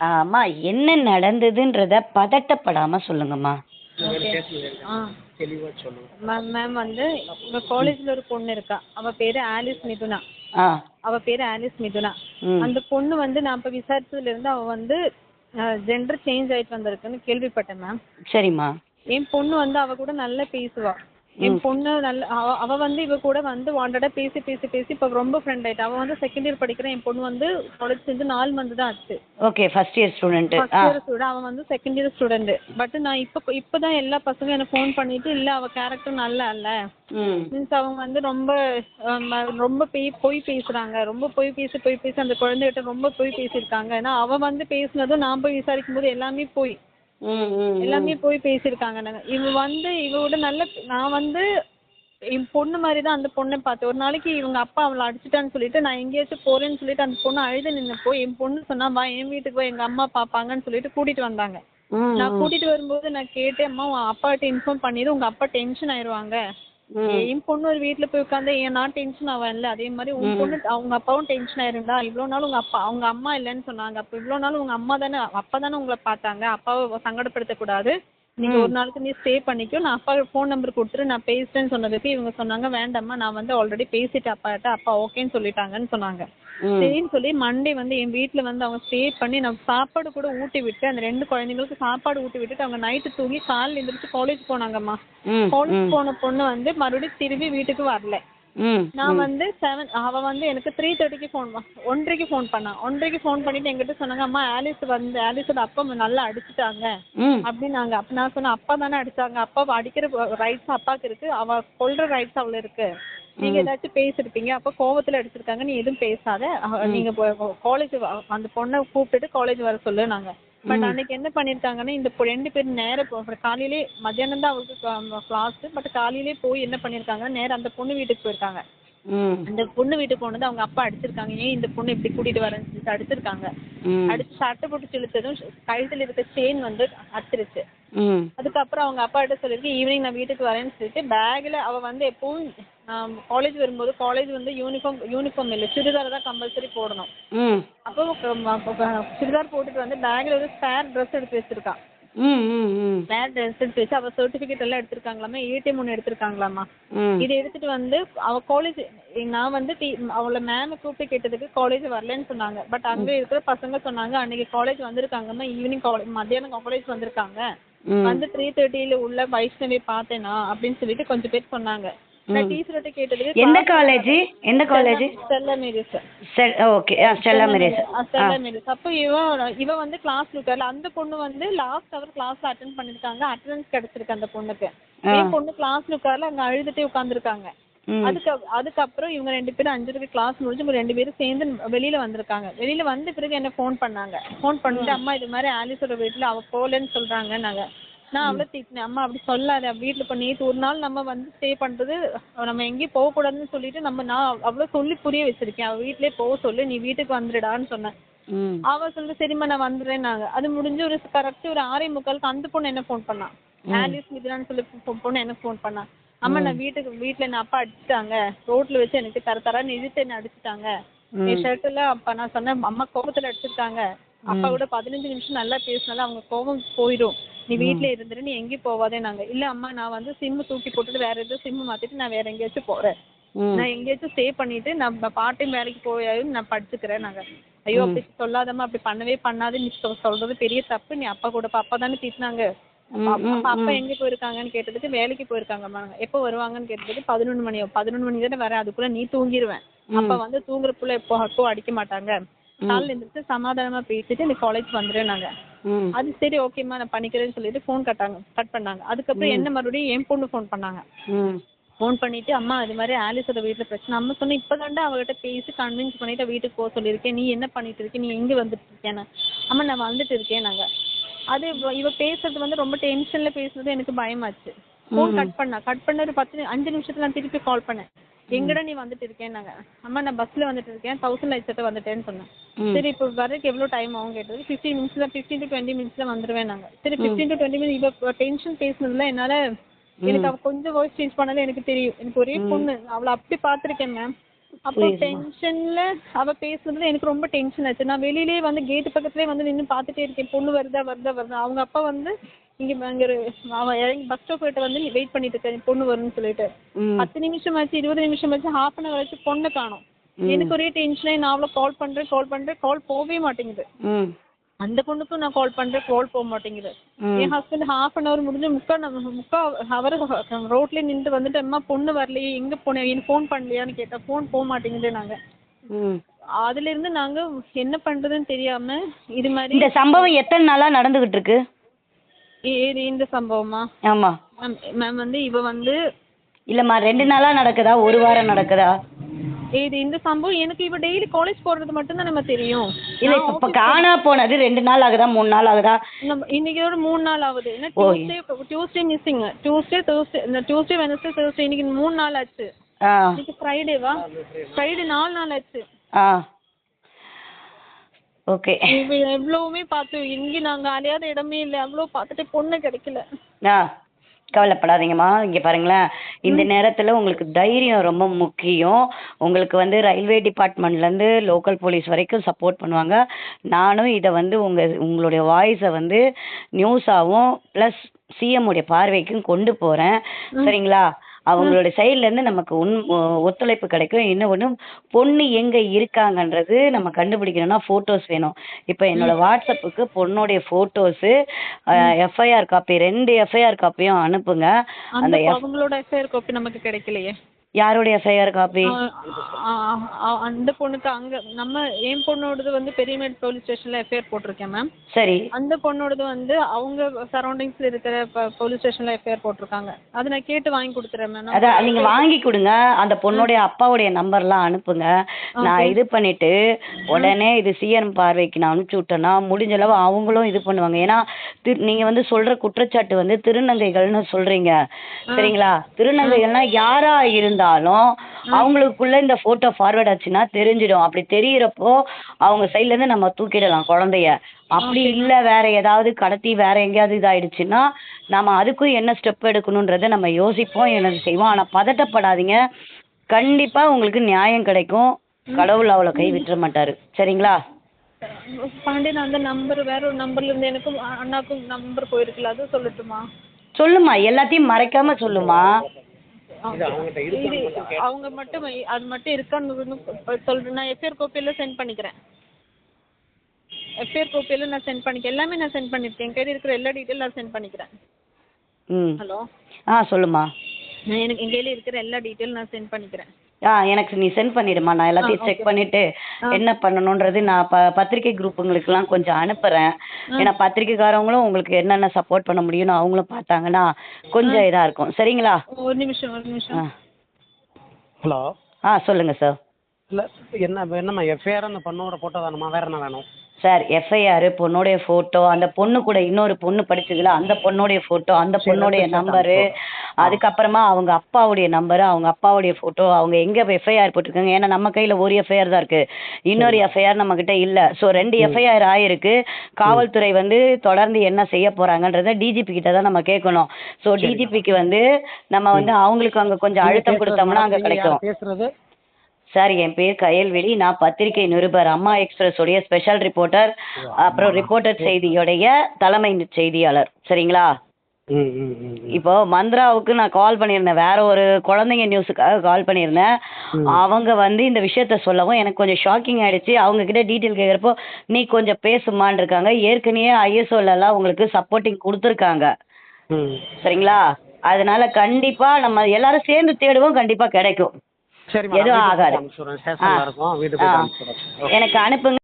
அம்மா என்ன நடந்ததுன்றத பதட்டப்படாம சொல்லுங்கம்மா. மேம் மேம் வந்து இங்க காலேஜ்ல ஒரு பொண்ணு இருக்கா. அவ பேரு ஆலிஸ் மிதுனா. ஆ. அவ பேரு ஆலிஸ் மிதுனா. அந்த பொண்ணு வந்து நான் இப்ப விசாரிச்சதுல இருந்து அவ வந்து ஜெண்டர் சேஞ்ச் ஆயிட்டு வந்திருக்குன்னு கேள்விப்பட்டேன் மேம் சரிம்மா. என் பொண்ணு வந்து அவ கூட நல்லா பேசுவா. என் பொண்ணு நல்ல அவ அவ வந்து இவ கூட வந்து வாண்டடா பேசி பேசி பேசி இப்ப ரொம்ப ஃப்ரெண்ட் ஆயிட்டா. அவ வந்து செகண்ட் இயர் படிக்கிற என் பொண்ணு வந்து காலேஜ் சேர்ந்து நாலு மந்த் தான் ஆச்சு. Okay first year student first year student அவன் வந்து செகண்ட் இயர் ஸ்டூடெண்ட் பட் நான் இப்ப இப்பதான் எல்லா பசங்களும் எனக்கு ஃபோன் பண்ணிட்டு இல்ல அவ கேரக்டர் நல்லா இல்ல. மீன்ஸ் அவங்க வந்து ரொம்ப ரொம்ப பேய் பொய் பேசுறாங்க. ரொம்ப பொய் பேசி பொய் பேசி அந்த குழந்தைகிட்ட ரொம்ப பொய் பேசியிருக்காங்க. ஏன்னா அவ வந்து பேசுனதும் நான் போய் விசாரிக்கும் போது எல்லாமே பொய். எல்லாமே போய் பேசியிருக்காங்க நாங்க. இவ வந்து இவவோட நல்ல நான் வந்து என் பொண்ணு மாதிரி தான் அந்த பொண்ணை பார்த்தேன். ஒரு நாளைக்கு இவங்க அப்பா அவளை அடிச்சிட்டான்னு சொல்லிட்டு நான் எங்கேயாச்சும் போறேன்னு சொல்லிட்டு அந்த பொண்ணு அழுது நின்னப்போ என் பொண்ணு சொன்னா வா என் வீட்டுக்கு போய் எங்க அம்மா பாப்பாங்கன்னு சொல்லிட்டு கூட்டிட்டு வந்தாங்க. நான் கூட்டிட்டு வரும்போது நான் கேட்டேன் அம்மா உன் அப்பாட்ட இன்ஃபார்ம் பண்ணிடு உங்க அப்பா டென்ஷன் ஆயிருவாங்க. என் பொண்ணு ஒரு வீட்ல போய் உட்காந்து ஏன் நான் டென்ஷன் ஆவேன்ல? அதே மாதிரி உன் பொண்ணு அவங்க அப்பாவும் டென்ஷன் ஆயிருந்தா இவ்வளவு நாள் உங்க அப்பா அவங்க அம்மா இல்லைன்னு சொன்னாங்க. அப்ப இவ்வளவு நாள் உங்க அம்மா தானே அப்பா தானே உங்களை பார்த்தாங்க. அப்பாவை சங்கடப்படுத்த கூடாது நீங்க ஒரு நாளுக்கு நீ ஸ்டே பண்ணிக்கோ. நான் அப்பா ஃபோன் நம்பர் கொடுத்துட்டு நான் பேசுறேன்னு சொன்னதுக்கு இவங்க சொன்னாங்க வேண்டாம்மா நான் வந்து ஆல்ரெடி பேசிட்டேன் அப்பாட்ட அப்பா ஓகேன்னு சொல்லிட்டாங்கன்னு சொன்னாங்க. சரின்னு சொல்லி மண்டே வந்து என் வீட்ல வந்து அவங்க ஸ்டே பண்ணி நான் சாப்பாடு கூட ஊட்டி விட்டு அந்த ரெண்டு குழந்தைங்களுக்கு சாப்பாடு ஊட்டி விட்டுட்டு அவங்க நைட்டு தூங்கி காலைல எந்திரிச்சு காலேஜ் போனாங்கம்மா. காலேஜ் போன பொண்ணு வந்து மறுபடியும் திரும்பி வீட்டுக்கு வரல. நான் வந்து செவன் அவ வந்து எனக்கு த்ரீ தேர்ட்டிக்கு ஃபோன் ஒன்றரைக்கு ஃபோன் பண்ணா. ஒன்றரைக்கு ஃபோன் பண்ணிட்டு என்கிட்ட சொன்னாங்க அம்மா ஆலிஸ் வந்து ஆலிஸோட அப்பா நல்லா அடிச்சுட்டாங்க. அப்படின்னாங்க. அப்ப நான் சொன்னேன் அப்பா தானே அடிச்சாங்க. அப்பா அடிக்கிற ரைட்ஸ் அப்பாவுக்கு இருக்கு. அவ கொல்ற ரைட்ஸ் அவள இருக்கு. நீங்க ஏதாச்சும் பேசிருப்பீங்க. அப்ப கோவத்துல அடிச்சிருக்காங்க. நீ எதுவும் பேசாத. நீங்க காலேஜ் அந்த பொண்ணை கூப்பிட்டுட்டு காலேஜ் வர சொல்லு நாங்க. பட் அன்னைக்கு என்ன பண்ணிருக்காங்கன்னா இந்த ரெண்டு பேரும் நேர காலையிலே மத்தியானம் தான் அவளுக்கு கிளாஸ் பட் காலையிலே போய் என்ன பண்ணிருக்காங்க நேரா அந்த பொண்ணு வீட்டுக்கு போயிருக்காங்க. அந்த பொண்ணு வீட்டுக்கு போனது அவங்க அப்பா அடிச்சிருக்காங்க. ஏன் இந்த பொண்ணு இப்படி கூட்டிட்டு வரேன்னு சொல்லிட்டு அடிச்சிருக்காங்க. அடிச்சு சட்டை போட்டு இழுத்ததும் கழுத்துல இருக்க செயின் வந்து அத்துருச்சு அதுக்கப்புறம் அவங்க அப்பா கிட்ட சொல்லிருக்கு ஈவினிங் நான் வீட்டுக்கு வரேன்னு சொல்லிட்டு பேக்ல அவ வந்து எப்பவும் காலேஜ் வரும்போது காலேஜ் வந்து யூனிஃபார்ம் யூனிஃபார்ம் இல்லை சுடிதார் தான் கம்பல்சரி போடணும். அப்போ சுடிதார் போட்டுட்டு வந்து பேக்ல ஒரு ஸ்பேர் ட்ரெஸ் எடுத்து ம் ஸ்பேர் ட்ரெஸ் எடுத்து வச்சு அவ சர்டிபிகேட் எல்லாம் எடுத்திருக்காங்களாமா ஏடிஎம் ஒன்று எடுத்திருக்காங்களாமா. இதை எடுத்துட்டு வந்து அவ காலேஜ் நான் வந்து டி அவளை மேம் கூப்பிட்டு கேட்டதுக்கு காலேஜ் வரலன்னு சொன்னாங்க. பட் அங்க இருக்கிற பசங்க சொன்னாங்க அன்னைக்கு காலேஜ் வந்திருக்காங்கம்மா ஈவினிங் காலேஜ் மத்தியானம் காலேஜ் வந்திருக்காங்க. வந்து த்ரீ தேர்ட்டியில உள்ள வைஷ்ணவி பார்த்தேனா அப்படின்னு சொல்லிட்டு கொஞ்சம் பேர் சொன்னாங்க. நான் டீச்சர்கிட்ட கேட்டதுக்கு எந்த காலேஜ் எந்த காலேஜ் ஸ்டெல்லா மேரிஸ் ஓகே ஆ ஸ்டெல்லா மேரேஸ் ஸ்டெல்லா மேரிஸ் அப்போ இவ இவ வந்து கிளாஸ் இருக்காரு அந்த பொண்ணு வந்து லாஸ்ட் அவர் கிளாஸ்ல அட்டென்ட் பண்ணிருக்காங்க. அட்டெண்டன்ஸ் கிடைச்சிருக்கு அந்த பொண்ணுக்கு. என் பொண்ணு கிளாஸ்ல உட்கார்ல அங்க அழுதுட்டே உட்கார்ந்துருக்காங்க. ம் அதுக்கு அதுக்கப்புறம் இவங்க ரெண்டு பேரும் அஞ்சரைக்கு கிளாஸ் முடிஞ்சு இவங்க ரெண்டு பேரும் சேர்ந்து வெளியில வந்திருக்காங்க. வெளியில வந்த பிறகு என்ன ஃபோன் பண்ணாங்க? ஃபோன் பண்ணிட்டு அம்மா இது மாதிரி ஆலிஸோட வீட்டுல அவ போகலன்னு சொல்றாங்க நாங்க நான் அவளை திட்டினேன். அம்மா அப்படி சொல்லாத. வீட்டுல இப்போ நேற்று ஒரு நாள் நம்ம வந்து ஸ்டே பண்றது நம்ம எங்கேயும் போகக்கூடாதுன்னு சொல்லிட்டு நம்ம நான் அவ்வளோ சொல்லி புரிய வச்சிருக்கேன். அவ வீட்லயே போக சொல்லு. நீ வீட்டுக்கு வந்துடுடான்னு சொன்னேன். அவ சொல்லிட்டு சரிம்மா நான் வந்துடுறேன்னாங்க. அது முடிஞ்சு ஒரு கரெக்ட் ஒரு ஆறே முக்காலுக்கு அந்த பொண்ணு என்ன ஃபோன் பண்ணா? ஆலிஸ் மிதிலான்னு சொல்லி பொண்ணு எனக்கு ஃபோன் பண்ணா? அம்மா நான் வீட்டுக்கு வீட்ல என்ன அப்பா அடிச்சிட்டாங்க. ரோட்ல வச்சு எனக்கு தர தரன்னு இழுத்து என்ன அடிச்சிட்டாங்க. என் ஷர்ட் எல்லாம் அப்ப நான் சொன்னேன் அம்மா கோபத்துல அடிச்சிருக்காங்க. அப்பா கூட பதினஞ்சு நிமிஷம் நல்லா பேசினாலும் அவங்க கோபம் போயிடும். நீ வீட்ல இருந்துட்டு நீ எங்கேயும் போவாதே நாங்க. இல்ல அம்மா நான் வந்து சிம்மு தூக்கி போட்டுட்டு வேற ஏதோ சிம்மு மாத்திட்டு நான் வேற எங்கேயாச்சும் போறேன். நான் எங்கேயாச்சும் ஸ்டே பண்ணிட்டு நான் பார்ட் டைம் வேலைக்கு போயாலும் நான் படிச்சுக்கிறேன் நாங்க. ஐயோ அப்படி சொல்லாதம்மா அப்படி பண்ணவே பண்ணாத நீ சொல்றது பெரிய தப்பு. நீ அப்பா கூட அப்பா தானே திட்டினாங்க. அப்பா எங்க போயிருக்காங்கன்னு கேட்டதுக்கு வேலைக்கு போயிருக்காங்கம்மா எப்போ வருவாங்கன்னு கேட்டதுக்கு பதினொன்று மணி பதினொன்று மணி தானே வரேன். அதுக்குள்ள நீ தூங்கிடுவேன் அப்ப வந்து தூங்குற புள்ள எப்போ அப்போ அடிக்க மாட்டாங்க. காலைல எந்திரிச்சு சமாதானமா பேசிட்டு நீ காலேஜ் வந்துடுறேன் நாங்க. அது சரி ஓகேம்மா நான் பண்ணிக்கிறேன்னு சொல்லிட்டு ஃபோன் கட்டாங்க கட் பண்ணாங்க. அதுக்கப்புறம் என்ன மறுபடியும் என் பொண்ணு ஃபோன் பண்ணாங்க. ஃபோன் பண்ணிட்டு அம்மா இது மாதிரி ஆலிஸோட வீட்டில் பிரச்சனை. அம்மா சொன்னேன் இப்போ தாண்டா அவகிட்ட பேசி கன்வின்ஸ் பண்ணிட்டு வீட்டுக்கு போக சொல்லியிருக்கேன். நீ என்ன பண்ணிட்டு இருக்க? நீ எங்கே வந்துட்டு இருக்கேன்னு? அம்மா நான் வந்துட்டு இருக்கேன் நாங்கள் அது இவ- இவ பேசுறது வந்து ரொம்ப டென்ஷனில் பேசுறது எனக்கு பயமாச்சு. ஃபோன் கட் பண்ணா கட் பண்ண ஒரு பத்து நி- அஞ்சு நிமிஷத்துல நான் திருப்பி கால் பண்ணேன். எங்கடா நீ வந்துட்டு இருக்கேன் நாங்க அம்மா நான் பஸ்ல வந்துட்டு இருக்கேன். தௌசண்ட் லைட்ஸ் வந்துட்டேன்னு சொன்னேன். சரி இப்போ வரதுக்கு எவ்வளோ டைம் ஆகும் கேட்டது ஃபிஃப்டீன் மினிட்ஸ்ல ஃபிஃப்டீன் டு டுவெண்ட்டி மினிட்ஸ்ல வந்துருவேன் நாங்க. சரி ஃபிஃப்டீன் டு டுவெண்ட்டி மினிட்ஸ் இப்போ டென்ஷன் பேசுனதுல என்னால எனக்கு அவ கொஞ்சம் வாய்ஸ் சேஞ்ச் பண்ணாலே எனக்கு தெரியும். எனக்கு ஒரே பொண்ணு. அவளை அப்படி பார்த்துருக்கேன் மேம் அப்போ. டென்ஷன்ல அவ பேசுனது எனக்கு ரொம்ப டென்ஷன் ஆச்சு. நான் வெளியிலேயே வந்து கேட் பக்கத்துலயே வந்து நின்னு பார்த்துட்டே இருக்கேன். பொண்ணு வருதா வருதா வருதா. அவங்க அப்பா வந்து இங்க ஒரு அவன் இறங்கி பஸ் ஸ்டாப் கிட்ட வந்து வெயிட் பண்ணிட்டு இருக்கேன் பொண்ணு வரும்னு சொல்லிட்டு. பத்து நிமிஷம் ஆச்சு இருபது நிமிஷம் ஆச்சு ஹாஃப் அன் அவர் ஆச்சு பொண்ணை காணோம். எனக்கு ஒரே டென்ஷனே நான் அவ்வளோ கால் பண்றேன் கால் பண்றேன் கால் போகவே மாட்டேங்குது. அந்த பொண்ணுக்கும் நான் கால் பண்றேன் கால் போக மாட்டேங்குது. என் ஹஸ்பண்ட் ஹாஃப் அன் அவர் முடிஞ்சு முக்கா நம்ம முக்கா அவர் ரோட்ல நின்று வந்துட்டு அம்மா பொண்ணு வரலையே எங்க போனேன் எனக்கு ஃபோன் பண்ணலையான்னு கேட்டா ஃபோன் போக மாட்டேங்குது நாங்க. அதுல இருந்து நாங்க என்ன பண்றதுன்னு தெரியாம இது மாதிரி இந்த சம்பவம் எத்தனை நாளா நடந்துகிட்டு இருக்கு? இந்த சம்பவமா? ஆமா. மேம் வந்து இவ வந்து இல்லம்மா ரெண்டு நாளா நடக்குதா? ஒரு வாரம் நடக்குதா? இது இந்த சம்பவம் எனக்கு இவ டெய்லி காலேஜ் போறது மட்டும்தான் நம்ம தெரியும். இல்ல இப்ப இப்ப காணா போனது ரெண்டு நாள் ஆகுதா மூணு நாள் ஆகுதா? நம்ம இன்னைக்கு ஒரு மூணு நாள் ஆகுது. ஏன்னா ஓ. Tuesday Tuesday missing Tuesday Thursday இந்த டியூஸ்டே வெனஸ்டே தேர்ஸ்டே இன்னைக்கு மூணு நாள் ஆச்சு. ஆ. இன்னைக்கு ஃப்ரைடேவா ஃப்ரைடே நாலு நாள் ஆச்சு. ஆ. ஓகே. இவ எவ்வளவுமே பார்த்தோம் எங்க நாங்க அலையாத இடமே இல்லை. அவ்வளோ பார்த்துட்டு பொண்ணு கிடைக்கல. ஆ. கவலைப்படாதீங்கம்மா. இங்கே பாருங்களேன். இந்த நேரத்தில் உங்களுக்கு தைரியம் ரொம்ப முக்கியம். உங்களுக்கு வந்து ரயில்வே டிபார்ட்மெண்ட்லேருந்து லோக்கல் போலீஸ் வரைக்கும் சப்போர்ட் பண்ணுவாங்க. நானும் இதை வந்து உங்கள் உங்களுடைய வாய்ஸை வந்து நியூஸாகவும் ப்ளஸ் சிஎம் உடைய பார்வைக்கும் கொண்டு போகிறேன் சரிங்களா? அவங்களுடைய சைட்லேருந்து நமக்கு ஒ- ஒத்துழைப்பு கிடைக்கும். இன்னும் ஒன்று பொண்ணு எங்கே இருக்காங்கன்றது நம்ம கண்டுபிடிக்கணும்னா ஃபோட்டோஸ் வேணும். இப்போ என்னோட வாட்ஸ்அப்புக்கு பொண்ணுடைய ஃபோட்டோஸு எஃப்ஐஆர் காப்பி ரெண்டு எஃப்ஐஆர் காப்பியும் அனுப்புங்க. அந்த அவங்களோட எஃப்ஐஆர் காப்பி நமக்கு கிடைக்கலையே. யாருடைய எஃப்ஐஆர் காப்பி அந்த பொண்ணுக்கு அங்க நம்ம என் பொண்ணோடது வந்து பெரியமேடு போலீஸ் ஸ்டேஷன்ல எஃப்ஐஆர் போட்டிருக்கேன் மேம் சரி. அந்த பொண்ணோடது வந்து அவங்க சரௌண்டிங்ஸ்ல இருக்கிற போலீஸ் ஸ்டேஷன்ல எஃப்ஐஆர் போட்டிருக்காங்க. அதை நான் கேட்டு வாங்கி கொடுத்துறேன் மேம் அதான் நீங்க வாங்கி கொடுங்க. அந்த பொண்ணுடைய அப்பாவுடைய நம்பர்லாம் அனுப்புங்க. நான் இது பண்ணிட்டு உடனே இது சிஎம் பார்வைக்கு நான் அனுப்பிச்சு விட்டேன்னா முடிஞ்ச அளவு அவங்களும் இது பண்ணுவாங்க. ஏன்னா திரு- நீங்க வந்து சொல்ற குற்றச்சாட்டு வந்து திருநங்கைகள்னு சொல்றீங்க. சரிங்களா? திருநங்கைகள்னா யாரா இருந்தாலும் அவங்களுக்குள்ள இந்த போட்டோ ஃபார்வர்ட் ஆச்சுன்னா தெரிஞ்சிடும். அப்படி தெரியறப்போ அவங்க சைட்ல இருந்து நம்ம தூக்கிடலாம் குழந்தைய. அப்படி இல்ல வேற ஏதாவது கடத்தி வேற எங்கேயாவது இதாயிடுச்சுன்னா நம்ம அதுக்கும் என்ன ஸ்டெப் எடுக்கணுன்றதை நம்ம யோசிப்போம் என்னது செய்வோம். ஆனா பதட்டப்படாதீங்க. கண்டிப்பா உங்களுக்கு நியாயம் கிடைக்கும். கடவுள் அவளை கை விட்டுற மாட்டாரு. சரிங்களா? பாண்டியன் அந்த நம்பர் வேற ஒரு நம்பர்ல இருந்து எனக்கும் அண்ணாக்கும் நம்பர் போயிருக்குல்ல அதுவும் சொல்லட்டுமா? சொல்லுமா எல்லாத்தையும் மறைக்காம சொல்லுமா? இது அவங்க மட்டும் அது மட்டும் இருக்கான்னு சொல்றேன். நான் எஃப்ஐஆர் காப்பியில சென்ட் பண்ணிக்கிறேன். எஃப்ஐஆர் காப்பியில நான் சென்ட் பண்ணிக்கிறேன். எல்லாமே நான் சென்ட் பண்ணிருக்கேன் என் கையில் இருக்கிற எல்லா டீட்டெயில் நான் சென்ட் பண்ணிக்கிறேன். ம். ஹலோ ஆ சொல்லுமா. நான் எனக்கு என் கையில் இருக்கிற எல்லா டீட்டெயில் நான் சென்ட் பண்ணிக்கிறேன். ஆ எனக்கு நீ சென்ட் பண்ணிடுமா. நான் எல்லாத்தையும் செக் பண்ணிட்டு என்ன பண்ணணுன்றது நான் ப பத்திரிக்கை குரூப்புங்களுக்கெல்லாம் கொஞ்சம் அனுப்புறேன். ஏன்னா பத்திரிக்கைக்காரவங்களும் உங்களுக்கு என்னென்ன சப்போர்ட் பண்ண முடியும்னு அவங்களும் பார்த்தாங்கன்னா கொஞ்சம் இதா இருக்கும். சரிங்களா? ஒரு நிமிஷம் ஒரு நிமிஷம். ஆ. ஹலோ? ஆ சொல்லுங்க சார் இல்லை என்ன என்னம்மா எஃப்ஐஆர் அந்த பொண்ணோட ஃபோட்டோ தானம்மா? வேறு என்ன வேணும்? சார் எஃப்ஐஆர் பொண்ணுடைய ஃபோட்டோ அந்த பொண்ணு கூட இன்னொரு பொண்ணு படிச்சதுல அந்த பொண்ணுடைய ஃபோட்டோ அந்த பொண்ணுடைய நம்பரு அதுக்கப்புறமா அவங்க அப்பாவுடைய நம்பரு அவங்க அப்பாவுடைய ஃபோட்டோ அவங்க எங்கே எஃப்ஐஆர் போட்டிருக்காங்க? ஏன்னா நம்ம கையில் ஒரு எஃப்ஐஆர் தான் இருக்கு. இன்னொரு எஃப்ஐஆர் நம்ம கிட்ட இல்லை. ஸோ ரெண்டு எஃப்ஐஆர் ஆயிருக்கு. காவல்துறை வந்து தொடர்ந்து என்ன செய்ய போறாங்கன்றத டிஜிபி கிட்ட தான் நம்ம கேட்கணும் ஸோ டிஜிபிக்கு வந்து நம்ம வந்து அவங்களுக்கு அங்கே கொஞ்சம் அழுத்தம் கொடுத்தோம்னா அங்கே கிடைக்கும். சார் என் பேர் கயல்வெளி நான் பத்திரிகை நிருபர் அம்மா எக்ஸ்பிரஸ் உடைய ஸ்பெஷல் ரிப்போர்ட்டர் அப்புறம் ரிப்போர்ட்டர் செய்தியுடைய தலைமை செய்தியாளர். சரிங்களா? இப்போ மந்த்ராவுக்கு நான் கால் பண்ணியிருந்தேன். வேற ஒரு குழந்தைங்க நியூஸுக்காக கால் பண்ணியிருந்தேன். அவங்க வந்து இந்த விஷயத்த சொல்லவும் எனக்கு கொஞ்சம் ஷாக்கிங் ஆயிடுச்சு. அவங்க கிட்ட டீட்டெயில் கேட்குறப்போ நீ கொஞ்சம் பேசுமான்னு இருக்காங்க. ஏற்கனவே ஐஎஸ்ஓலலாம் உங்களுக்கு சப்போர்ட்டிங் கொடுத்துருக்காங்க. ம். சரிங்களா? அதனால கண்டிப்பா நம்ம எல்லாரும் சேர்ந்து தேடுவோம். கண்டிப்பா கிடைக்கும். எதுவும் ஆகாது. ஆ. எனக்கு அனுப்புங்க.